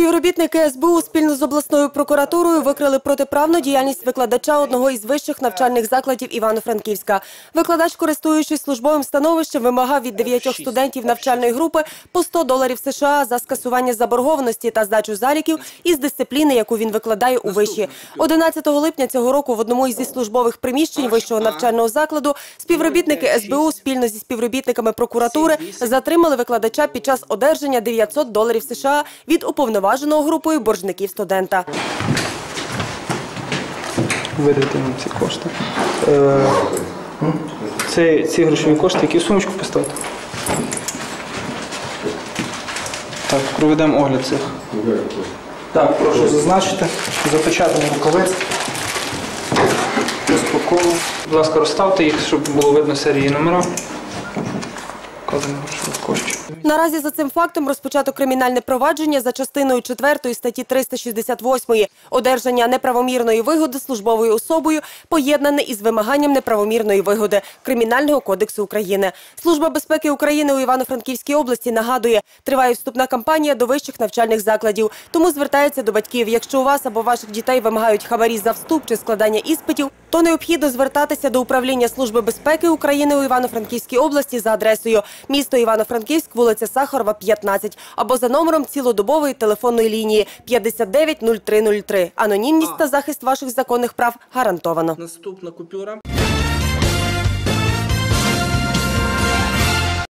Співробітники СБУ спільно з обласною прокуратурою викрили протиправну діяльність викладача одного із вищих навчальних закладів Івано-Франківська. Викладач, користуючись службовим становищем, вимагав від дев'ятьох студентів навчальної групи по 100 доларів США за скасування заборгованості та здачу заліків із дисципліни, яку він викладає у виші. 11 липня цього року в одному із службових приміщень вищого навчального закладу співробітники СБУ спільно зі співробітниками прокуратури затримали викладача під час одержання 900 доларів США від уповноваженого групою боржників студента. видати нам ці кошти. Е, Це ці грошові кошти, які в сумочку поставити? Так, проведемо огляд цих. Так, прошу зазначити, запечатані рукавиць. Розпаковуємо. Будь ласка, розставте їх, щоб було видно серії номера. Наразі за цим фактом розпочато кримінальне провадження за частиною 4 статті 368 одержання неправомірної вигоди службовою особою, поєднане із вимаганням неправомірної вигоди Кримінального кодексу України. Служба безпеки України у Івано-Франківській області нагадує, триває вступна кампанія до вищих навчальних закладів. Тому звертається до батьків. Якщо у вас або ваших дітей вимагають хабарі за вступ чи складання іспитів, то необхідно звертатися до управління Служби безпеки України у Івано-Франківській області за адресою місто Івано-Франківськ, вулиця Сахарова, 15, або за номером цілодобової телефонної лінії 59 0303. Анонімність та захист ваших законних прав гарантовано. Наступна купюра.